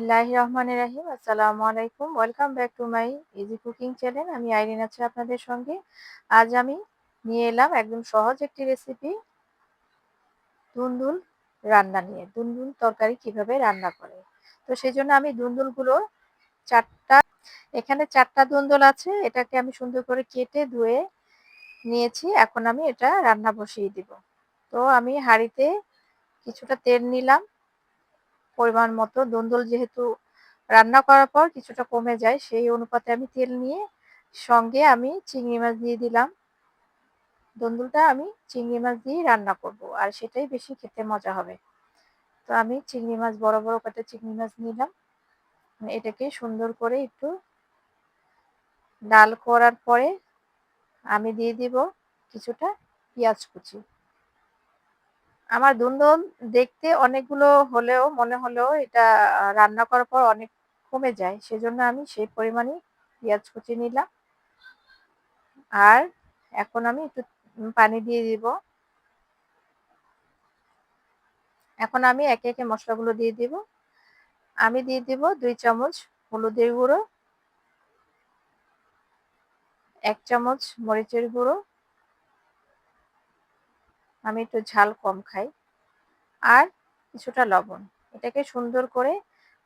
বিসমিল্লাহ রহমান রাহিম। আসসালামু আলাইকুম। Welcome back to my easy cooking channel আমি আইরিন আছি আপনাদের সঙ্গে। আজ আমি নিয়ে এলাম একদম সহজ একটি রেসিপি দুন্দুল রান্না নিয়ে। দুন্দুল তরকারি কীভাবে রান্না করে? তো সেই জন্য আমি দুন্দুলগুলো চারটা, এখানে চারটা দুন্দুল আছে। এটাকে আমি সুন্দর করে কেটে ধুয়ে নিয়েছি। এখন আমি এটা রান্না বসিয়ে দিব। তো আমি হাঁড়িতে কিছুটা তেল নিলাম। পরিমাণ মতো। দন্দল যেহেতু রান্না করার পর কিছুটা কমে যায়, সেই অনুপাতে আমি তেল নিয়ে সঙ্গে আমি চিংড়ি মাছ দিয়ে দিলাম। দন্দুলটা আমি চিংড়ি মাছ দিয়েই রান্না করব, আর সেটাই বেশি খেতে মজা হবে। তো আমি চিংড়ি মাছ, বড় বড় কাটে চিংড়ি মাছ নিলাম। এটাকে সুন্দর করে একটু ডাল করার পরে আমি দিয়ে দিব কিছুটা পেঁয়াজ কুচি। আমার দুন্দন দেখতে অনেকগুলো হলেও, মনে হলেও এটা রান্না করার পর অনেক কমে যায়। সেজন্য আমি সেই পরিমাণই পেঁয়াজ কুচি নিলাম। আর এখন আমি একটু পানি দিয়ে দিব। এখন আমি একে একে মশলাগুলো দিয়ে দিব। আমি দিয়ে দিব দুই চামচ হলুদের গুঁড়ো, এক চামচ মরিচের গুঁড়ো আমি একটু ঝাল কম খাই। আর কিছুটা লবণ। এটাকে সুন্দর করে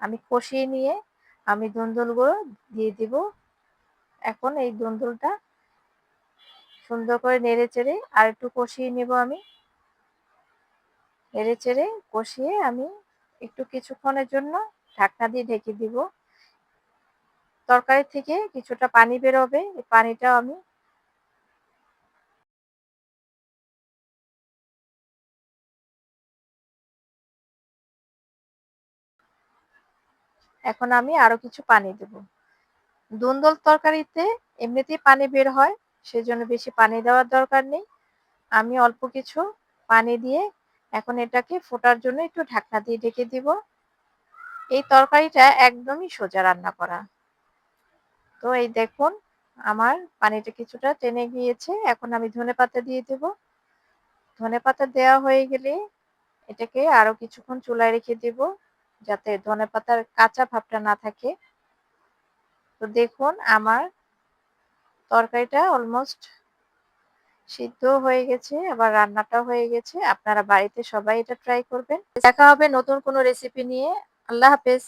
আমি কষিয়ে নিয়ে আমি দুন্দুলগুলো দিয়ে দিব। এখন এই দুন্দুলটা সুন্দর করে নেড়ে চেড়ে আর একটু কষিয়ে নেব আমি। নেড়ে চেড়ে কষিয়ে আমি একটু কিছুক্ষণের জন্য ঢাকনা দিয়ে ঢেকে দিব। তরকারি থেকে কিছুটা পানি বেরোবে। এই পানিটাও আমি এখন আমি আরও কিছু পানি দেব। দুন্দল তরকারিতে এমনিতেই পানি বের হয়, সেজন্য বেশি পানি দেওয়ার দরকার নেই। আমি অল্প কিছু পানি দিয়ে এখন এটাকে ফোটার জন্য একটু ঢাকনা দিয়ে ঢেকে দিব। এই তরকারিটা একদমই সোজা রান্না করা। তো এই দেখুন, আমার পানিটা কিছুটা টেনে গিয়েছে। এখন আমি ধনে পাতা দিয়ে দেব। ধনে পাতা দেওয়া হয়ে গেলে এটাকে আরও কিছুক্ষণ চুলায় রেখে দেব। যাতে ধনে পাতার কাঁচা ভাবটা না থাকে। তো দেখুন, আমার তরকারিটা অলমোস্ট সিদ্ধ হয়ে গেছে, আবার রান্নাটা হয়ে গেছে। আপনারা বাড়িতে সবাই এটা ট্রাই করবেন। দেখা হবে নতুন কোনো রেসিপি নিয়ে। আল্লাহ হাফেজ।